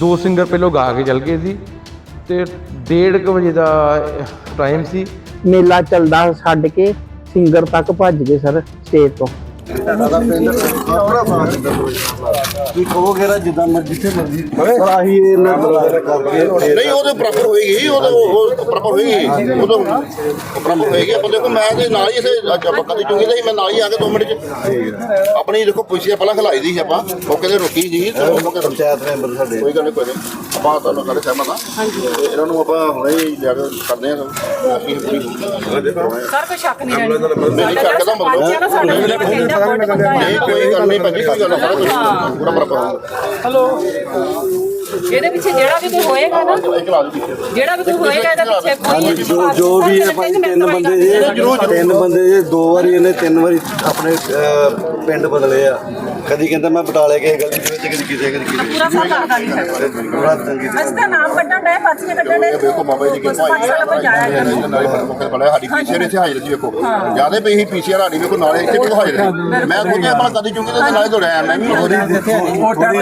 ਦੋ ਸਿੰਗਰ ਪਹਿਲਾਂ ਗਾ ਕੇ ਚੱਲ ਗਏ ਸੀ ਤੇ 1:30 ਵਜੇ ਦਾ ਟਾਈਮ ਸੀ। ਮੇਲਾ ਚੱਲਦਾ ਛੱਡ ਕੇ ਸਿੰਗਰ ਤੱਕ ਭੱਜ ਗਏ ਸਰ ਸਟੇਜ ਤੋਂ। ਤੁਸੀਂ ਕਹੋਗੇ ਨਾ ਜਿੱਦਾਂ ਮੈਂ ਜਿੱਥੇ ਮਰਜ਼ੀ ਪਰ ਆਹੀ ਇਹਨਾਂ ਬਰਾਦਰ ਕਰਕੇ ਨਹੀਂ ਉਹ ਤਾਂ ਪ੍ਰੋਪਰ ਹੋਏਗੀ ਉਹ ਤਾਂ ਉਹ ਪ੍ਰੋਪਰ ਹੋਏਗੀ। ਉਹ ਤਾਂ ਪ੍ਰੋਪਰ ਹੋਏਗੀ ਆਪਾਂ ਦੇਖੋ ਮੈਂ ਤੇ ਨਾਲ ਹੀ ਇਸੇ ਅੱਜ ਆਪਾਂ ਕਦੀ ਚੁੰਗੀ ਦਾ ਸੀ ਮੈਂ ਨਾਲ ਹੀ ਆ ਕੇ 2 ਮਿੰਟ ਚ ਆਪਣੀ ਦੇਖੋ ਪੁੱਛਿਆ ਪਹਿਲਾਂ ਖਲਾਈ ਦੀ ਸੀ ਆਪਾਂ ਮੌਕੇ ਤੇ ਰੁਕੀ ਜੀ ਉਹ ਪੰਚਾਇਤ ਮੈਂਬਰ ਸਾਡੇ। ਕੋਈ ਗੱਲ ਨਹੀਂ ਕੋਈ ਆਪਾਂ ਤੁਹਾਨੂੰ ਸਾਰੇ ਸਹਿਮਤ ਹਾਂ ਹਾਂਜੀ। ਇਹਨਾਂ ਨੂੰ ਆਪਾਂ ਹੁਣੇ ਹੀ ਲਿਆ ਕੇ ਕਰਦੇ ਹਾਂ ਪੂਰੀ ਸਰ ਕੋਈ ਸ਼ੱਕ ਨਹੀਂ ਰਹਿਣੀ ਨਹੀਂ ਸ਼ੱਕ ਦਾ ਮਤਲਬ ਬੱਚਿਆਂ ਦਾ ਸਾਡਾ ਵੀ ਕਹਿੰਦਾ ਬਹੁਤ ਬੰਦਾ ਨਹੀਂ ਕੋਈ ਗੱਲ ਨਹੀਂ ਭਾਜੀ ਕੋਈ ਗੱਲ ਨਹੀਂ ਸਾਰਾ ਕੁਝ ਪੂਰਾ ਪ੍ਰੋਪਰ ਹਲੋ। ਇਹਦੇ ਪਿੱਛੇ ਜਿਹੜਾ ਵੀ ਕੋਈ ਹੋਏਗਾ ਨਾ ਇੱਕ ਲਾ ਜੀ ਜਿਹੜਾ ਵੀ ਕੋਈ ਹੋਏਗਾ ਇਹਦੇ ਪਿੱਛੇ ਕੋਈ ਹਾਂਜੀ ਜੋ ਜੋ ਵੀ ਹੈ ਭਾਈ ਤਿੰਨ ਬੰਦੇ ਜੇ ਤਿੰਨ ਬੰਦੇ ਜੇ ਦੋ ਵਾਰੀ ਇਹਨੇ ਤਿੰਨ ਵਾਰੀ ਆਪਣੇ ਅਹ, ਪਿੰਡ ਬਦਲੇ ਆ। ਕਦੀ ਕਹਿੰਦਾ ਮੈਂ ਬਟਾਲੇ ਕਿਸੇ ਗਲੀ ਦੇ ਵਿੱਚ ਕਦੀ ਕਿਸੇ ਕਦੀ ਕਿਸੇ ਪੂਰਾ ਕਰਦਾ ਨਹੀਂ ਹੈ ਬੜਾ ਚੰਗੀ ਤਰ੍ਹਾਂ ਅਸੀਂ ਤਾਂ ਨਾਮ ਕੱਢਣ ਡਏ ਪਰਚੀਆਂ ਕੱਢਣ ਡਏ ਵੇਖੋ ਬਾਬਾ ਜੀ ਦੀ ਕਿਰਪਾ ਹੋਈ ਹੈ ਕੋਈ ਜਾਇਆ ਕਰੋ ਨਾਲੇ ਮੌਕੇ ਬੜਾ ਸਾਡੀ ਪੀਸੀਆਰ ਇੱਥੇ ਹਾਜ਼ਰ ਸੀ ਵੇਖੋ ਜ਼ਿਆਦਾ ਪਈ ਸੀ ਪੀਸੀਆਰ ਸਾਡੀ ਵੇਖੋ ਨਾਲੇ ਇੱਥੇ ਵੀ ਹਾਜ਼ਰ ਸੀ ਮੈਂ ਖੁਦ ਆਪਣਾ ਕਦੀ ਚੁੰਗੀ ਦੇ ਨਾਲੇ ਦੌੜਿਆ ਮੈਂ ਵੀ ਥੋੜੀ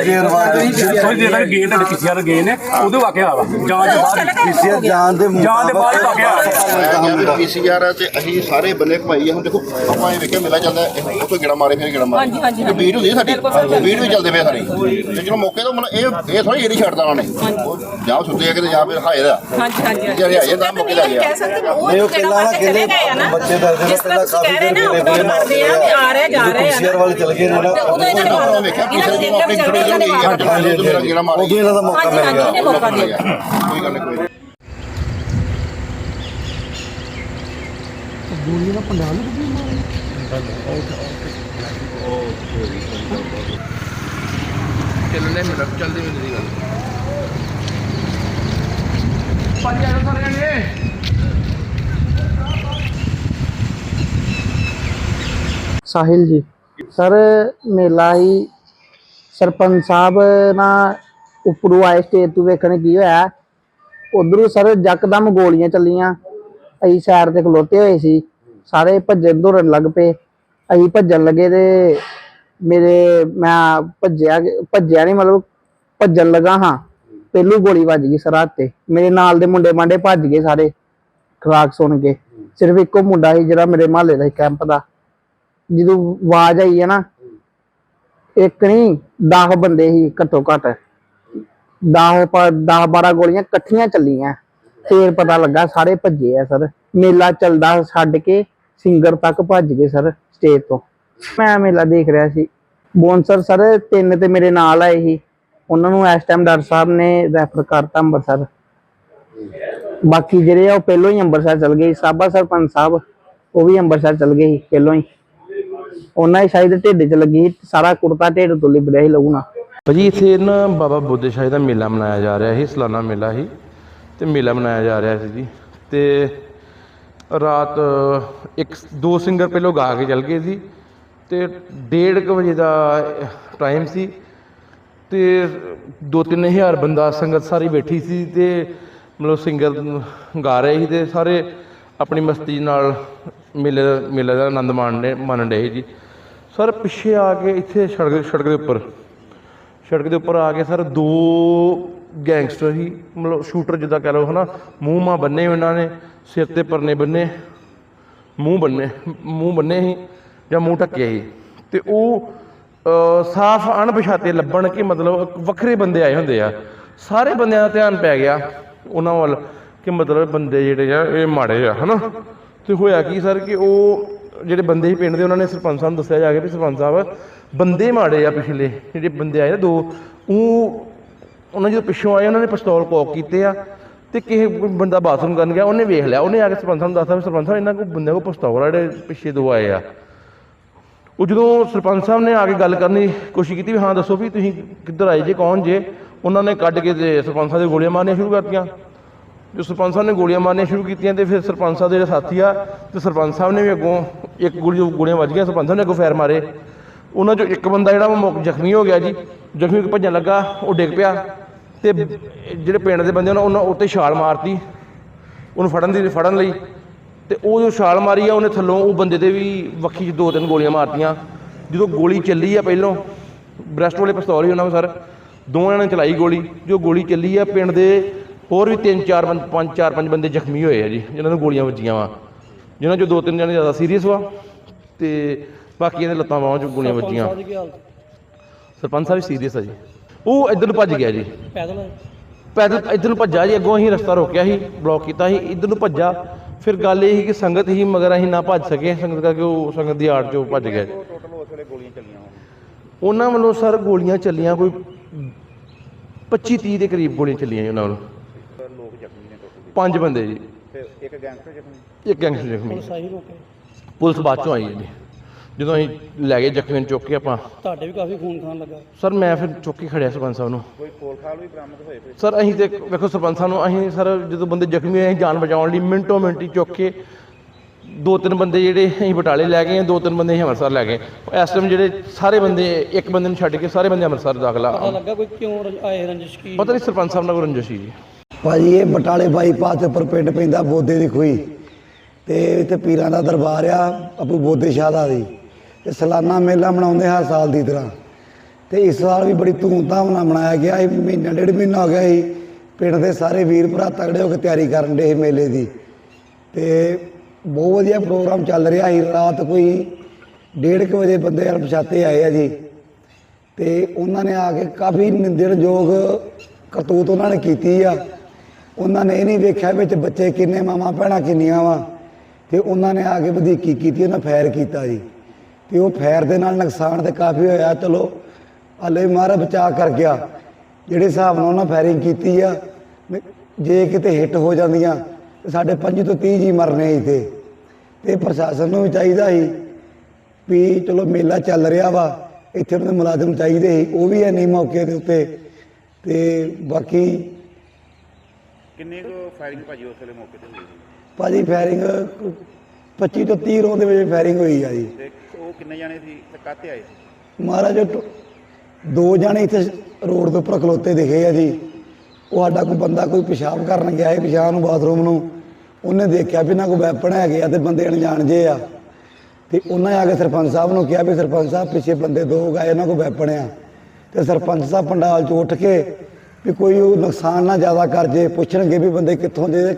ਦੇਰ ਬਾਅਦ ਥੋੜੀ ਦੇਰ ਤੱਕ ਗਏ ਤੁਹਾਡੇ ਪੀਸੀਆਰ ਗਏ ਨੇ ਉਦੋਂ ਵਾਕਿਆ ਵਾ। ਜਾਣ ਦੇ ਬਾਅਦ ਪੀਸੀਆਰ ਜਾਣ ਦੇ ਜਾਣ ਦੇ ਬਾਅਦ ਵਾਕਿਆ ਪੀਸੀਆਰ ਤੇ ਅਸੀਂ ਸਾਰੇ ਬੰਨੇ ਆ। ਹੁਣ ਦੇਖੋ ਆਪਾਂ ਇਹ ਵੇਖਿਆ ਮੇਲਾ ਚੱਲਦਾ ਉਹ ਤੋਂ ਗਿੜਾ ਮਾਰੇ ਫਿਰ ਗਿੜਾ ਮਾਰੇ। ਹਾਂਜੀ, ਹਾਂਜੀ, ਤੇ ਬੀਟ ਹੁੰਦੀ ਆ ਸਾਡੀ ਬੀਟ ਵੀ ਚੱਲਦੇ ਪਏ ਸਾਰੀ ਤੇ ਚਲੋ ਮੌਕੇ ਤੋਂ ਮਤਲਬ ਇਹ ਇਹ ਥੋੜੀ ਏਰੀ ਛੱਡਦਾ ਉਹਨਾਂ ਨੇ। ਜਾਂ ਸੁੱਤੇ ਆ ਕਿਤੇ ਜਾਂ ਫਿਰ ਹਾਜ਼ਰ ਆ ਹਾਂਜੀ ਹਾਂਜੀ ਜਿਹੜੇ ਮੌਕੇ ਲੱਗ ਗਿਆ। ਕਹਿ ਸਕਦੇ ਨੇ ਉਹ ਨਹੀਂ, ਉਹ ਜਿਹੜਾ ਪਹਿਲਾਂ ਨਾ ਆ ਨਾ ਬੱਚੇ ਰਹੇ ਨਾ ਪਹਿਲਾਂ ਉਹ ਕਰਦੇ ਆ ਵੀ ਆ ਰਹੇ ਜਾ ਰਹੇ। ਆ ਪੀਸੀਆਰ ਵਾਲੇ ਚਲੇ ਗਏ ਨੇ ਨਾ। ਤੇ ਉਦੋਂ ਇਹਨਾਂ ਨੇ ਵੇਖਿਆ ਨੇ ਦਿਨ ਆਪਣੀ ਥੋੜੀ ਜਿਹੀ ਨੇ ਮੇਰਾ ਗਿੜਾ ਮਾਰ ਉਦੋਂ ਇਹਨਾਂ ਦਾ ਮੌਕਾ ਹਾਂਜੀ ਮਿਲ ਹਾਂਜੀ ਗਿਆ ਦੇ ਕੋਈ ਗੱਲ ਨਹੀਂ ਕੋਈ ਨਹੀਂ। ਚੱਲਣੇ ਮਿੰਟ ਚੱਲਦੀ ਮਿੰਟ ਦੀ ਗੱਲ ਸਾਹਿਲ ਜੀ, ਸਰ ਮੇਲਾ ਹੀ ਸਰਪੰਚ ਸਾਹਿਬ ਨਾ ਉੱਪਰੋਂ ਆਏ ਸਟੇਜ ਤੋਂ ਵੇਖਣ ਕੀ ਹੋਇਆ। ਉਧਰੋਂ ਸਰ ਜੱਕਦਮ ਗੋਲੀਆਂ ਚੱਲੀਆਂ। ਅਸੀਂ ਸਾਈਡ ਤੇ ਖਲੋਤੇ ਹੋਏ ਸੀ। ਸਾਰੇ ਭੱਜਣ ਦੌੜਨ ਲੱਗ ਪਏ। ਅਸੀਂ ਭੱਜਣ ਲੱਗੇ ਤੇ ਮੇਰੇ, ਮੈਂ ਭੱਜਿਆ ਭੱਜਿਆ ਨਹੀਂ ਮਤਲਬ ਭੱਜਣ ਲੱਗਾ ਹਾਂ। ਪਹਿਲੂ ਗੋਲੀ ਵੱਜ ਗਈ ਸਰ, ਹੱਥ ਤੇ। ਮੇਰੇ ਨਾਲ ਦੇ ਮੁੰਡੇ ਮਾਂਡੇ ਭੱਜ ਗਏ ਸਾਰੇ, ਖਰਾਕ ਸੁਣ ਕੇ। ਸਿਰਫ ਇੱਕੋ ਮੁੰਡਾ ਸੀ ਜਿਹੜਾ ਮੇਰੇ ਮਹੱਲੇ ਦਾ ਕੈਂਪ ਦਾ। ਜਦੋਂ ਆਵਾਜ਼ ਆਈ ਹੈ ਨਾ, ਇੱਕ ਨਹੀਂ 10 ਬੰਦੇ ਸੀ ਘੱਟੋ ਘੱਟ। 10 10 12 ਗੋਲੀਆਂ ਇਕੱਠੀਆਂ ਚੱਲੀਆਂ। ਫੇਰ ਪਤਾ ਲੱਗਾ ਸਾਰੇ ਭੱਜੇ ਆ ਸਰ। ਮੇਲਾ ਚੱਲਦਾ ਛੱਡ ਕੇ ਸਿੰਗਰ ਤੱਕ ਭੱਜ ਗਏ ਸਰ ਸਟੇਜ ਤੋਂ। ਮੈਂ ਮੇਲਾ ਦੇਖ ਰਿਹਾ ਸੀ। ਬੌਂਸਰ ਸਰ ਤਿੰਨ ਤੇ ਮੇਰੇ ਨਾਲ ਆਏ ਸੀ। ਉਹਨਾਂ ਨੂੰ ਇਸ ਟਾਈਮ ਡਾਕਟਰ ਸਾਹਿਬ ਨੇ ਰੈਫਰ ਕਰਤਾ ਅੰਮ੍ਰਿਤਸਰ ਬਾਕੀ ਜਿਹੜੇ ਆ ਉਹ ਪਹਿਲੋਂ ਹੀ ਅੰਮ੍ਰਿਤਸਰ ਚਲ ਗਏ ਸਾਬਾ ਸਰਪੰਚ ਸਾਹਿਬ ਉਹ ਵੀ ਅੰਮ੍ਰਿਤਸਰ ਚਲ ਗਏ ਸੀ ਪਹਿਲੋਂ ਹੀ। ਉਹਨਾਂ ਦੀ ਸ਼ਾਇਦ ਢਿੱਡ 'ਚ ਲੱਗੀ ਸੀ, ਸਾਰਾ ਕੁੜਤਾ ਢਿੱਡ ਤੋਂ ਲਿਬੜਿਆ ਸੀ ਲਹੂ ਨਾਲ। ਭਾਜੀ ਇੱਥੇ ਨਾ ਬਾਬਾ ਬੁੱਧ ਸ਼ਾਹ ਦਾ ਮੇਲਾ ਮਨਾਇਆ ਜਾ ਰਿਹਾ ਸੀ ਸਾਲਾਨਾ ਮੇਲਾ ਸੀ। ਤੇ ਮੇਲਾ ਮਨਾਇਆ ਜਾ ਰਿਹਾ ਸੀ ਜੀ। ਤੇ ਰਾਤ ਇੱਕ ਦੋ ਸਿੰਗਰ ਪਹਿਲੋਂ ਗਾ ਕੇ ਚੱਲ ਗਏ ਸੀ। ਅਤੇ ਡੇਢ ਕੁ ਵਜੇ ਦਾ ਟਾਈਮ ਸੀ ਅਤੇ ਦੋ ਤਿੰਨ ਹਜ਼ਾਰ ਬੰਦਾ ਸੰਗਤ ਸਾਰੀ ਬੈਠੀ ਸੀ ਅਤੇ ਮਤਲਬ ਸਿੰਗਰ ਗਾ ਰਹੇ ਸੀ ਅਤੇ ਸਾਰੇ ਆਪਣੀ ਮਸਤੀ ਨਾਲ ਮੇਲੇ ਦਾ ਮੇਲੇ ਦਾ ਆਨੰਦ ਮਾਣ ਮਾਣਨੇ ਮਾਣਨ ਰਹੇ ਜੀ। ਸਰ, ਪਿੱਛੇ ਆ ਕੇ ਇੱਥੇ ਸੜਕ ਸੜਕ ਦੇ ਉੱਪਰ, ਸੜਕ ਦੇ ਉੱਪਰ ਆ ਕੇ ਸਰ ਦੋ ਗੈਂਗਸਟਰ ਹੀ ਮਤਲਬ ਸ਼ੂਟਰ ਜਿੱਦਾਂ ਕਹਿ ਲਓ ਹਨਾ, ਮੂੰਹ ਮਾ ਬੰਨੇ ਉਹਨਾਂ ਨੇ, ਸਿਰ ਤੇ ਪਰਨੇ ਬੰਨੇ, ਮੂੰਹ ਬੰਨੇ ਮੂੰਹ ਬੰਨੇ ਸੀ। ਜਾਂ ਮੂੰਹ ਢੱਕਿਆ ਸੀ। ਤੇ ਉਹ ਸਾਫ਼ ਅਣਪਛਾਤੇ ਲੱਭਣ ਕਿ ਮਤਲਬ ਵੱਖਰੇ ਬੰਦੇ ਆਏ ਹੁੰਦੇ ਆ। ਸਾਰੇ ਬੰਦਿਆਂ ਦਾ ਧਿਆਨ ਪੈ ਗਿਆ ਉਹਨਾਂ ਵੱਲ ਕਿ ਮਤਲਬ ਬੰਦੇ ਜਿਹੜੇ ਆ, ਇਹ ਮਾੜੇ ਆ, ਹਨਾ? ਤੇ ਹੋਇਆ ਕੀ ਸਰ ਕਿ ਉਹ ਜਿਹੜੇ ਬੰਦੇ ਸੀ ਪਿੰਡ ਦੇ, ਉਹਨਾਂ ਨੇ ਸਰਪੰਚ ਸਾਹਿਬ ਨੂੰ ਦੱਸਿਆ ਜਾ ਕੇ ਵੀ ਸਰਪੰਚ ਸਾਹਿਬ, ਬੰਦੇ ਮਾੜੇ ਆ ਪਿਛਲੇ, ਜਿਹੜੇ ਬੰਦੇ ਆਏ ਨਾ ਦੋ, ਉਹ, ਉਹਨਾਂ ਜਦੋਂ ਪਿੱਛੋਂ ਆਏ, ਉਹਨਾਂ ਨੇ ਪਿਸਤੌਲ ਕੋਕ ਕੀਤੇ ਆ ਤੇ ਕਿਸੇ ਬੰਦਾ ਬਾਥਰੂਮ ਕਰਨ ਗਿਆ, ਉਹਨੇ ਵੇਖ ਲਿਆ, ਉਹਨੇ ਆ ਕੇ ਸਰਪੰਚ ਸਾਹਿਬ ਨੂੰ ਦੱਸਤਾ ਵੀ ਸਰਪੰਚ ਸਾਹਿਬ, ਇਹਨਾਂ ਕੋਲ ਬੰਦੇ ਕੋਲ ਪਿਸਤੌਲ ਆ, ਜਿਹੜੇ ਪਿੱਛੇ ਦੋ ਆਏ ਆ। ਉਹ ਜਦੋਂ ਸਰਪੰਚ ਸਾਹਿਬ ਨੇ ਆ ਕੇ ਗੱਲ ਕਰਨ ਦੀ ਕੋਸ਼ਿਸ਼ ਕੀਤੀ ਵੀ ਹਾਂ, ਦੱਸੋ ਵੀ ਤੁਸੀਂ ਕਿੱਧਰ ਆਏ ਜੇ, ਕੌਣ ਜੇ, ਉਹਨਾਂ ਨੇ ਕੱਢ ਕੇ ਤੇ ਸਰਪੰਚ ਸਾਹਿਬ ਦੇ ਗੋਲੀਆਂ ਮਾਰਨੀਆਂ ਸ਼ੁਰੂ ਕਰਤੀਆਂ। ਜੋ ਸਰਪੰਚ ਸਾਹਿਬ ਨੇ ਗੋਲੀਆਂ ਮਾਰਨੀਆਂ ਸ਼ੁਰੂ ਕੀਤੀਆਂ ਤੇ ਫਿਰ ਸਰਪੰਚ ਸਾਹਿਬ ਦੇ ਜਿਹੜੇ ਸਾਥੀ ਆ, ਤੇ ਸਰਪੰਚ ਸਾਹਿਬ ਨੇ ਵੀ ਅੱਗੋਂ ਇੱਕ ਗੋਲੀ ਜੋ ਗੋਲੀਆਂ ਵੱਜ ਗਈਆਂ, ਸਰਪੰਚ ਸਾਹਿਬ ਨੇ ਅੱਗੋਂ ਫੈਰ ਮਾਰੇ। ਉਹਨਾਂ ਚੋਂ ਇੱਕ ਬੰਦਾ ਜਿਹੜਾ ਉਹ ਜ਼ਖਮੀ ਹੋ ਗਿਆ ਜੀ, ਜ਼ਖਮੀ ਹੋ ਕੇ ਭੱਜਣ ਲੱਗਾ, ਉਹ ਡਿੱਗ ਪਿਆ। ਤੇ ਜਿਹੜੇ ਪਿੰਡ ਦੇ ਬੰਦੇ ਉਹਨਾਂ ਉਹਨਾਂ ਉੱਤੇ ਛਾਲ ਮਾਰਤੀ, ਉਹਨੂੰ ਫੜਨ ਦੀ, ਫੜਨ ਲਈ। ਤੇ ਉਹ ਜੋ ਛਾਲ ਮਾਰੀ ਆ ਉਹਨੇ ਥੱਲੋਂ ਉਹ ਬੰਦੇ ਦੇ ਵੀ ਵੱਖੀ 'ਚ ਦੋ ਤਿੰਨ ਗੋਲੀਆਂ ਮਾਰਤੀਆਂ। ਜਦੋਂ ਗੋਲੀ ਚੱਲੀ ਆ ਪਹਿਲੋਂ ਬ੍ਰੈਸਟ ਵਾਲੇ ਪਿਸਤੌਲ ਹੀ ਉਹਨਾਂ ਕੋਲ ਸਰ। ਦੋਵਾਂ ਨੇ ਚਲਾਈ ਗੋਲੀ। ਜੋ ਗੋਲੀ ਚੱਲੀ ਆ ਪਿੰਡ ਦੇ ਹੋਰ ਵੀ ਤਿੰਨ ਚਾਰ ਬੰਦ ਪੰਜ ਚਾਰ ਪੰਜ ਬੰਦੇ ਜ਼ਖਮੀ ਹੋਏ ਆ ਜੀ ਜਿਨ੍ਹਾਂ ਨੂੰ ਗੋਲੀਆਂ ਵੱਜੀਆਂ ਵਾ। ਜਿਨ੍ਹਾਂ ਚੋਂ ਦੋ ਤਿੰਨ ਜਣੇ ਜ਼ਿਆਦਾ ਸੀਰੀਅਸ ਵਾ ਤੇ ਬਾਕੀਆਂ ਦੇ ਲੱਤਾਂ ਬਾਹਾਂ 'ਚ ਗੋਲੀਆਂ ਵੱਜੀਆਂ। ਸਰਪੰਚ ਸਾਹਿਬ ਸੀਰੀਅਸ ਆ ਜੀ। ਉਹ ਇੱਧਰ ਨੂੰ ਭੱਜ ਗਿਆ ਜੀ। ਪੈਦਲ? ਪੈਦਲ ਇੱਧਰ ਨੂੰ ਭੱਜਾ ਜੀ ਅੱਗੋਂ ਅਸੀਂ ਰਸਤਾ ਰੋਕਿਆ ਸੀ ਬਲੌਕ ਕੀਤਾ ਸੀ। ਇੱਧਰ ਨੂੰ ਭੱਜਾ ਫਿਰ ਗੱਲ ਇਹ ਸੀ ਕਿ ਸੰਗਤ ਹੀ ਮਗਰ ਅਸੀਂ ਨਾ ਭੱਜ ਸਕੇ ਸੰਗਤ ਕਰਕੇ ਉਹ ਸੰਗਤ ਦੀ ਆੜ 'ਚ ਭੱਜ ਗਿਆ। ਉਹਨਾਂ ਵੱਲੋਂ ਸਰ ਗੋਲੀਆਂ ਚੱਲੀਆਂ ਕੋਈ 25 30 ਦੇ ਕਰੀਬ ਗੋਲੀਆਂ ਚੱਲੀਆਂ ਜੀ ਉਹਨਾਂ ਵੱਲੋਂ। ਪੰਜ ਬੰਦੇ ਜੀ। ਇੱਕ ਗੈਂਗਸਟਰ ਜ਼ਖਮੀ। ਇੱਕ ਗੈਂਗਸਟਰ ਜ਼ਖਮੀ। ਪੁਲਿਸ ਬਾਅਦ ਚੋਂ ਆਈ ਹੈ ਜੀ। ਜਦੋਂ ਅਸੀਂ ਲੈ ਗਏ ਜ਼ਖਮੀ ਨੂੰ ਚੁੱਕ ਕੇ ਆਪਾਂ। ਤੁਹਾਡੇ ਵੀ ਕਾਫੀ ਖੂਨ ਖਾਨ ਲੱਗਾ। ਸਰ ਮੈਂ ਫਿਰ ਚੁੱਕ ਕੇ ਖੜਿਆ ਸਰਪੰਚ ਸਾਹਿਬ ਨੂੰ। ਕੋਈ ਪੋਲ ਖਾਲ ਵੀ ਬਰਾਮਦ ਹੋਏ ਸਰ ਅਸੀਂ ਤੇ ਵੇਖੋ ਸਰਪੰਚ ਸਾਹਿਬ ਨੂੰ ਅਸੀਂ ਸਰ ਜਦੋਂ ਬੰਦੇ ਜ਼ਖਮੀ ਹੋਏ ਅਸੀਂ ਜਾਨ ਬਚਾਉਣ ਲਈ ਮਿੰਟੋ ਮਿੰਟੀ ਚੁੱਕ ਕੇ ਦੋ ਤਿੰਨ ਬੰਦੇ ਜਿਹੜੇ ਅਸੀਂ ਬਟਾਲੇ ਲੈ ਗਏ ਦੋ ਤਿੰਨ ਬੰਦੇ ਅਸੀਂ ਅੰਮ੍ਰਿਤਸਰ ਲੈ ਗਏ। ਇਸ ਟਾਈਮ ਜਿਹੜੇ ਸਾਰੇ ਬੰਦੇ ਇੱਕ ਬੰਦੇ ਨੂੰ ਛੱਡ ਕੇ ਸਾਰੇ ਬੰਦੇ ਅੰਮ੍ਰਿਤਸਰ ਦਾਖਲਾ। ਲੱਗਾ ਕੋਈ ਕਿਉਂ ਆਏ ਰੰਜਿਸ਼ ਕੀ? ਪਤਾ ਨਹੀਂ ਸਰਪੰਚ ਸਾਹਿਬ ਨਾਲ ਕੋਈ ਰੰਜਿਸ਼ ਸੀ ਜੀ ਭਾਜੀ ਇਹ ਬਟਾਲੇ ਬਾਈਪਾਸ ਦੇ ਉੱਪਰ ਪਿੰਡ ਪੈਂਦਾ ਬੋਦੇ ਦੀ ਖੂਹੀ। ਤੇ ਇੱਥੇ ਪੀਰਾਂ ਦਾ ਦਰਬਾਰ ਆ ਅਬੂ ਬੋਦੇ ਸ਼ਾਹ ਦਾ ਜੀ ਤੇ ਸਾਲਾਨਾ ਮੇਲਾ ਮਨਾਉਂਦੇ ਹਰ ਸਾਲ ਦੀ ਤਰ੍ਹਾਂ। ਤੇ ਇਸ ਸਾਲ ਵੀ ਬੜੀ ਧੂਮਧਾਮ ਨਾਲ ਮਨਾਇਆ ਗਿਆ ਇਹ ਮਹੀਨਾ, ਡੇਢ ਮਹੀਨਾ ਹੋ ਗਿਆ ਸੀ। ਪਿੰਡ ਦੇ ਸਾਰੇ ਵੀਰ ਭਰਾ ਤਗੜੇ ਹੋ ਕੇ ਤਿਆਰੀ ਕਰਨ ਦੇ ਮੇਲੇ ਦੀ। ਤੇ ਬਹੁਤ ਵਧੀਆ ਪ੍ਰੋਗਰਾਮ ਚੱਲ ਰਿਹਾ ਸੀ। ਰਾਤ ਕੋਈ ਡੇਢ ਕੁ ਵਜੇ ਬੰਦੇ ਅਣਪਛਾਤੇ ਆਏ ਆ ਜੀ। ਤੇ ਉਹਨਾਂ ਨੇ ਆ ਕੇ ਕਾਫੀ ਨਿੰਦਣਯੋਗ ਕਰਤੂਤ ਉਹਨਾਂ ਨੇ ਕੀਤੀ ਆ। ਉਹਨਾਂ ਨੇ ਇਹ ਨਹੀਂ ਵੇਖਿਆ ਵਿੱਚ ਬੱਚੇ ਕਿੰਨੇ, ਮਾਵਾਂ, ਭੈਣਾਂ ਕਿੰਨੀਆਂ ਵਾ। ਤੇ ਉਹਨਾਂ ਨੇ ਆ ਕੇ ਵਧੀਕੀ ਕੀਤੀ, ਉਹਨਾਂ ਫੈਰ ਕੀਤਾ ਜੀ। ਤੇ ਉਹ ਫਾਇਰ ਦੇ ਨਾਲ ਨੁਕਸਾਨ ਤੇ ਕਾਫੀ ਹੋਇਆ ਚਲੋ ਹਲੇ ਮਾਰਾ ਬਚਾ ਕਰ ਗਿਆ। ਜਿਹੜੇ ਹਿਸਾਬ ਨਾਲ ਉਹਨਾਂ ਫਾਇਰਿੰਗ ਕੀਤੀ ਆ ਜੇ ਕਿਤੇ ਹਿੱਟ ਹੋ ਜਾਂਦੀਆਂ ਤੇ ਸਾਡੇ 25 ਤੋਂ 30 ਜੀ ਮਰਨੇ ਸੀ ਤੇ ਪ੍ਰਸ਼ਾਸਨ ਨੂੰ ਵੀ ਚਾਹੀਦਾ ਸੀ ਵੀ ਚਲੋ ਮੇਲਾ ਚੱਲ ਰਿਹਾ ਵਾ ਇੱਥੇ ਉਹਨਾਂ ਦੇ ਮੁਲਾਜ਼ਮ ਚਾਹੀਦੇ ਸੀ ਉਹ ਵੀ ਹੈ ਨਹੀਂ ਮੌਕੇ ਦੇ ਉੱਤੇ। ਤੇ ਬਾਕੀ ਕਿੰਨੇ ਕੁ ਫਾਇਰਿੰਗ ਭਾਜੀ ਉਸ ਵੇਲੇ ਮੌਕੇ ਤੇ ਹੋਈ ਭਾਜੀ ਫਾਇਰਿੰਗ 25 ਤੋਂ 30 ਰੋਂ ਦੇ ਵਿੱਚ ਫਾਇਰਿੰਗ ਹੋਈ ਆ ਜੀ। ਤੇ ਉਹ ਕਿੰਨੇ ਜਾਣੇ ਸੀ ਤੇ ਕਾਤੇ ਆਏ ਸੀ? ਮਹਾਰਾਜ ਉਹ ਟੋ- ਦੋ ਜਣੇ ਇੱਥੇ ਰੋਡ ਦੇ ਉੱਪਰ ਖਲੋਤੇ ਦਿਖੇ ਆ ਜੀ। ਉਹ ਸਾਡਾ ਕੋਈ ਬੰਦਾ ਕੋਈ ਪਿਸ਼ਾਬ ਕਰਨ ਗਿਆ ਹੈ ਪਿਸ਼ਾਬ ਨੂੰ ਬਾਥਰੂਮ ਨੂੰ। ਉਹਨੇ ਦੇਖਿਆ ਵੀ ਨਾ ਕੋਈ ਵੈਪਨ ਹੈਗੇ ਆ ਤੇ ਬੰਦੇ ਅਣਜਾਣ ਜੇ ਆ। ਤੇ ਉਹਨਾਂ ਆ ਕੇ ਸਰਪੰਚ ਸਾਹਿਬ ਨੂੰ ਕਿਹਾ ਵੀ ਸਰਪੰਚ ਸਾਹਿਬ, ਪਿੱਛੇ ਬੰਦੇ ਦੋ ਗਏ, ਇਹਨਾਂ ਕੋਲ ਵੈਪਨ ਆ। ਤੇ ਸਰਪੰਚ ਸਾਹਿਬ ਪੰਡਾਲ ਚ ਉੱਠ ਕੇ ਵੀ ਕੋਈ ਉਹ ਨੁਕਸਾਨ ਨਾ ਜ਼ਿਆਦਾ ਕਰ ਜੇ, ਪੁੱਛਣਗੇ ਵੀ ਬੰਦੇ ਕਿੱਥੋਂ ਦੇ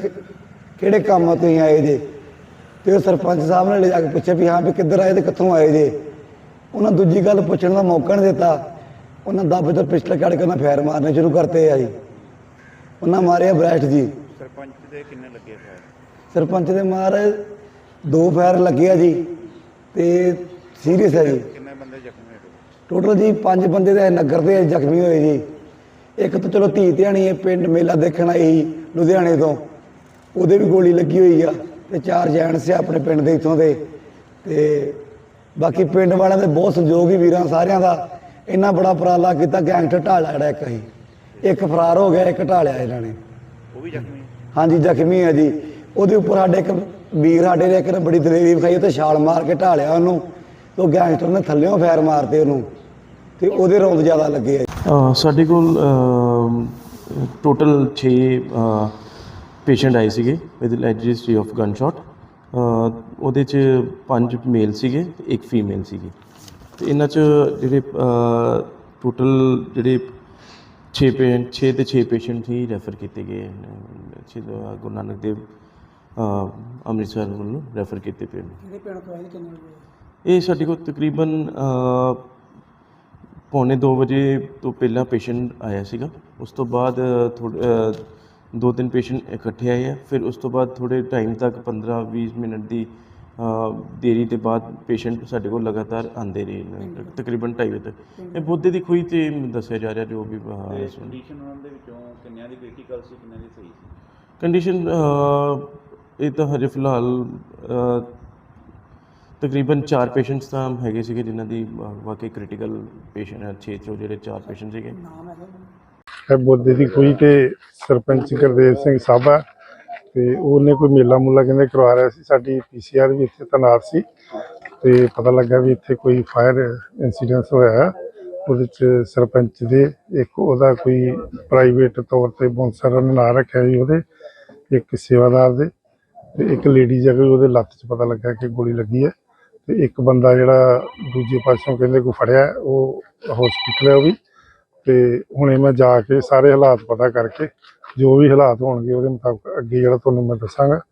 ਕਿਹੜੇ ਕੰਮ ਆ ਤੁਸੀਂ ਆਏ ਜੇ। ਤੇ ਉਹ ਸਰਪੰਚ ਸਾਹਿਬ ਨੇ ਲੈ ਜਾ ਕੇ ਪੁੱਛਿਆ ਵੀ ਹਾਂ ਵੀ ਕਿੱਧਰ ਆਏ ਤੇ ਕਿੱਥੋਂ ਆਏ ਜੇ। ਉਹਨਾਂ ਦੂਜੀ ਗੱਲ ਪੁੱਛਣ ਦਾ ਮੌਕਾ ਨਹੀਂ ਦਿੱਤਾ। ਉਹਨਾਂ ਦੱਬ ਤੋਂ ਪਿਸਟਲ ਕੱਢ ਕੇ ਉਹਨਾਂ ਫਾਇਰ ਮਾਰਨੇ ਸ਼ੁਰੂ ਕਰਤੇ ਆ ਜੀ। ਉਹਨਾਂ ਮਾਰਿਆ ਬ੍ਰੈਸਟ ਜੀ। ਸਰਪੰਚ ਦੇ ਕਿੰਨੇ ਲੱਗੇ ਫਾਇਰ ਸਰਪੰਚ ਦੇ ਮਾਰ ਦੋ ਫਾਇਰ ਲੱਗੇ ਆ ਜੀ ਤੇ ਸੀਰੀਅਸ ਹੈ ਜੀ। ਕਿੰਨੇ ਬੰਦੇ ਜ਼ਖਮੀ ਹੋਏ? ਟੋਟਲ ਜੀ ਪੰਜ ਬੰਦੇ ਦੇ ਨਗਰ ਦੇ ਜ਼ਖਮੀ ਹੋਏ ਜੀ। ਇੱਕ ਤਾਂ ਚਲੋ ਧੀ ਧਿਆਣੀ ਪਿੰਡ ਮੇਲਾ ਦੇਖਣ ਆਈ ਲੁਧਿਆਣੇ ਤੋਂ। ਉਹਦੇ ਵੀ ਗੋਲੀ ਲੱਗੀ ਹੋਈ ਆ। ਤੇ ਚਾਰ ਜੈਂਟਸ ਸੀ ਆਪਣੇ ਪਿੰਡ ਦੇ ਇਥੋਂ ਦੇ। ਤੇ ਬਾਕੀ ਪਿੰਡ ਵਾਲਿਆਂ ਦੇ ਬਹੁਤ ਸਹਿਯੋਗ ਹੀ ਵੀਰਾਂ ਸਾਰਿਆਂ ਦਾ। ਇੰਨਾ ਬੜਾ ਉਪਰਾਲਾ ਕੀਤਾ ਗੈਂਗਸਟਰ ਢਾਲਿਆ ਜਿਹੜਾ ਇੱਕ ਹੀ ਇੱਕ ਫਰਾਰ ਹੋ ਗਿਆ ਇੱਕ ਢਾਲਿਆ ਇਹਨਾਂ ਨੇ। ਉਹ ਵੀ ਜ਼ਖਮੀ ਹਾਂਜੀ ਜ਼ਖਮੀ ਹੈ ਜੀ। ਉਹਦੇ ਉੱਪਰ ਸਾਡੇ ਇੱਕ ਵੀਰ ਸਾਡੇ ਨੇ ਇੱਕ ਨੇ ਬੜੀ ਦਲੇਰੀ ਵਿਖਾਈ ਤੇ ਛਾਲ ਮਾਰ ਕੇ ਢਾਲਿਆ ਉਹਨੂੰ। ਤੇ ਉਹ ਗੈਂਗਸਟਰ ਨੇ ਥੱਲੇੋਂ ਫਾਇਰ ਮਾਰਤੇ ਉਹਨੂੰ। ਤੇ ਉਹਦੇ ਰੌਂਦ ਜ਼ਿਆਦਾ ਲੱਗੇ ਆ ਸਾਡੇ ਕੋਲ ਟੋਟਲ 6 ਪੇਸ਼ੈਂਟ ਆਏ ਸੀਗੇ with registry of gun shot ਉਹਦੇ ਚ ਪੰਜ ਮੇਲ ਸੀਗੇ ਇੱਕ ਫੀਮੇਲ ਸੀਗੀ। ਤੇ ਇਹਨਾਂ ਚ ਜਿਹੜੇ ਟੋਟਲ ਜਿਹੜੇ 6 ਪੇਸ਼ੈਂਟ 6 ਤੇ 6 ਪੇਸ਼ੈਂਟ ਹੀ ਰੈਫਰ ਕੀਤੇ ਗਏ ਗੁਰੂ ਨਾਨਕ ਦੇਵ ਅੰਮ੍ਰਿਤਸਰ ਵੱਲੋਂ ਰੈਫਰ ਕੀਤੇ ਪਏ ਇਹ ਸਾਡੇ ਕੋਲ ਤਕਰੀਬਨ ਪੌਣੇ 2 ਵਜੇ ਤੋਂ ਪਹਿਲਾਂ ਪੇਸ਼ੈਂਟ ਆਇਆ ਸੀਗਾ। ਉਸ ਤੋਂ ਬਾਅਦ ਥੋੜ੍ਹੇ ਅ, ਦੋ ਤਿੰਨ ਪੇਸ਼ੈਂਟ ਇਕੱਠੇ ਆਏ ਆ। ਫਿਰ ਉਸ ਤੋਂ ਬਾਅਦ ਥੋੜੇ ਟਾਈਮ ਤੱਕ 15 20 ਮਿੰਟ ਦੀ ਅ, ਦੇਰੀ ਦੇ ਬਾਅਦ ਪੇਸ਼ੈਂਟ ਸਾਡੇ ਕੋਲ ਲਗਾਤਾਰ ਆਉਂਦੇ ਰਹੇ ਨੇ। ਤਕਰੀਬਨ 2:30 ਵਜੇ ਤੱਕ। ਇਹ ਬੋਧੇ ਦੀ ਖੂਹੀ ਤੇ ਦੱਸਿਆ ਜਾ ਰਿਹਾ ਜੋ ਵੀ ਕੰਡੀਸ਼ਨ ਉਹਨਾਂ ਦੇ ਵਿੱਚੋਂ ਕਿੰਨਿਆਂ ਦੀ ਕ੍ਰਿਟੀਕਲ ਸੀ ਕਿੰਨਿਆਂ ਦੀ ਸਹੀ ਸੀ? ਕੰਡੀਸ਼ਨ ਇਹ ਤਾਂ ਹਜੇ ਫਿਲਹਾਲ ਤਕਰੀਬਨ 4 ਪੇਸ਼ੈਂਟਸ ਤਾਂ ਹੈਗੇ ਸੀਗੇ ਜਿਨ੍ਹਾਂ ਦੀ ਵਾਕਈ ਕ੍ਰਿਟੀਕਲ ਪੇਸ਼ੈਂਟ ਹੈ। 6 ਚੋਂ ਜਿਹੜੇ 4 ਪੇਸ਼ੈਂਟ ਸੀਗੇ। ਹੈ ਬੋਦੇ ਦੀ ਕੋਈ ਤੇ ਸਰਪੰਚ ਗੁਰਦੇਵ ਸਿੰਘ ਸਾਬਾ ਤੇ ਉਹਨੇ ਕੋਈ ਮੇਲਾ ਮੂਲਾ ਕਹਿੰਦੇ ਕਰਵਾ ਰਿਹਾ ਸੀ, ਸਾਡੀ ਪੀਸੀਆਰ ਵੀ ਇੱਥੇ ਤੈਨਾਤ ਸੀ ਤੇ ਪਤਾ ਲੱਗਾ ਵੀ ਇੱਥੇ ਕੋਈ ਫਾਇਰ ਇਨਸੀਡੈਂਟ ਹੋਇਆ ਹੈ। ਉਹਦੇ ਚ ਸਰਪੰਚ ਦੇ ਇੱਕ ਉਹਦਾ ਕੋਈ ਪ੍ਰਾਈਵੇਟ ਤੌਰ ਤੇ ਬੌਂਸਰ ਨੇ ਨਾਂ ਰੱਖਿਆ ਜੀ ਉਹਦੇ, ਇੱਕ ਸੇਵਾਦਾਰ ਦੇ ਤੇ ਇੱਕ ਲੇਡੀਜ਼ ਹੈ ਕੋਈ ਉਹਦੇ ਲੱਤ 'ਚ ਪਤਾ ਲੱਗਾ ਕਿ ਗੋਲੀ ਲੱਗੀ ਹੈ ਤੇ ਇੱਕ ਬੰਦਾ ਜਿਹੜਾ ਦੂਜੇ ਪਾਸਿਓਂ ਕਹਿੰਦੇ ਕੋਈ ਫੜਿਆ, ਉਹ ਹਸਪੀਟਲ ਹੈ ਉਹ ਵੀ ਤੇ ਹੁਣੇ ਮੈਂ ਜਾ ਕੇ ਸਾਰੇ ਹਾਲਾਤ ਪਤਾ ਕਰਕੇ ਜੋ ਵੀ ਹਾਲਾਤ ਹੋਣਗੇ ਉਹਦੇ ਮੁਤਾਬਕ ਅੱਗੇ ਜਿਹੜਾ ਤੁਹਾਨੂੰ ਮੈਂ ਦੱਸਾਂਗਾ।